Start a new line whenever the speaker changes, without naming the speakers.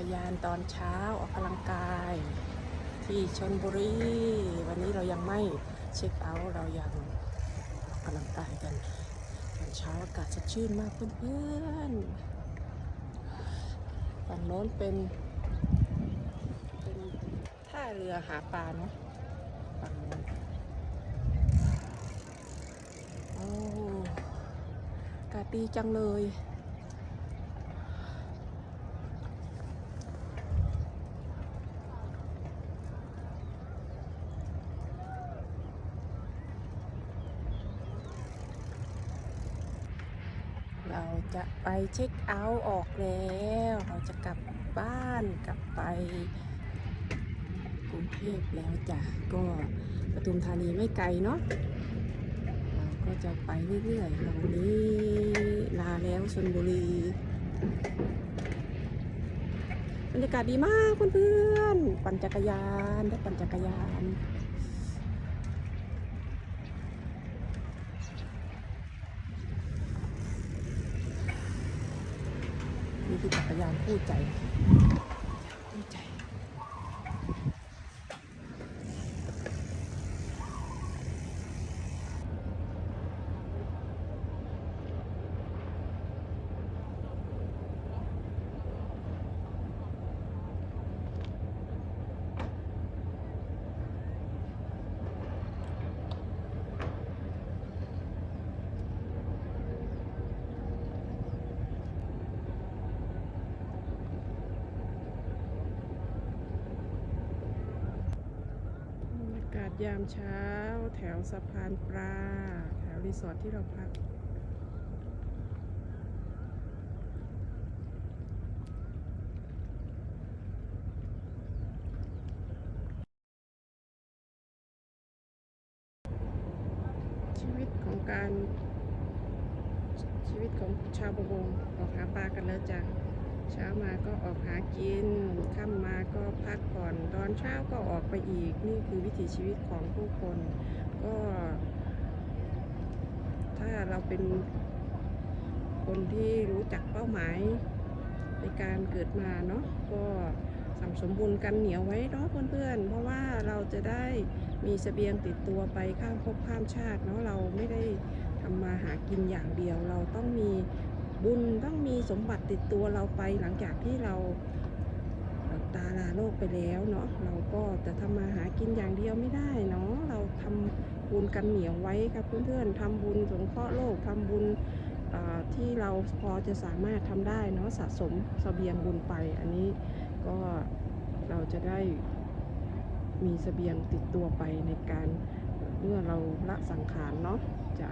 รยานตอนเช้าออกกำลังกาย ที่ชนบุรี วันนี้เรายังไม่เช็คเอาท์เรายังออกกำลังกายกันตอนเช้าอากาศสดชื่นมากเพื่อนๆฝั่งโน้นเป็นเป็นท่าเรือหาปลาเนาะฝั่งโน้นโอ้อากาศดีจังเลย เราจะไปเช็คเอาท์ออกแล้ว เราจะกลับบ้านกลับไปกรุงเทพแล้วจ้ะก็ปทุมธานีไม่ไกลเนาะเราก็จะไปเรื่อยๆเราวันนี้ลาแล้วชนบุรีบรรยากาศดีมากเพื่อนๆปั่นจักรยานได้ปั่นจักรยาน นี่คือจักรยานคู่ใจ ศยามเช้า แถวสะพานปลา แถวรีสอร์ทที่เราพัก ชีวิตของการ ชีวิตของชาวประมงออกหาปลากันแล้วจ้ะเช้ามาก็ออกหากินค่ำมาก็ พักผ่อนตอนเช้าก็ออกไปอีก นี่คือวิถีชีวิตของผู้คน ก็ ถ้าเราเป็นคนที่รู้จักเป้าหมายในการเกิดมาเนาะก็สัมสมบุญกันเหนียวไว้เนาะเพื่อนๆ เพราะว่าเราจะได้มีเสบียงติดตัวไปข้ามภพข้ามชาติเนาะเราไม่ได้ทำมาหากินอย่างเดียว เราต้องมีบุญต้องมีสมบัติติดตัวเราไปหลังจากที่เรา ตาลาโลกไปแล้วเนาะเราก็จะทำมาหากินอย่างเดียวไม่ได้เนาะเราทำบุญกันเหนียวไว้ครับเพื่อนๆทำบุญสงเคราะห์โลกทำบุญที่เราพอจะสามารถทำได้เนาะสะสมเสบียงบุญไป อันนี้ก็เราจะได้มีเสบียงติดตัวไปในการเมื่อเราละสังขารเนาะจ้ะ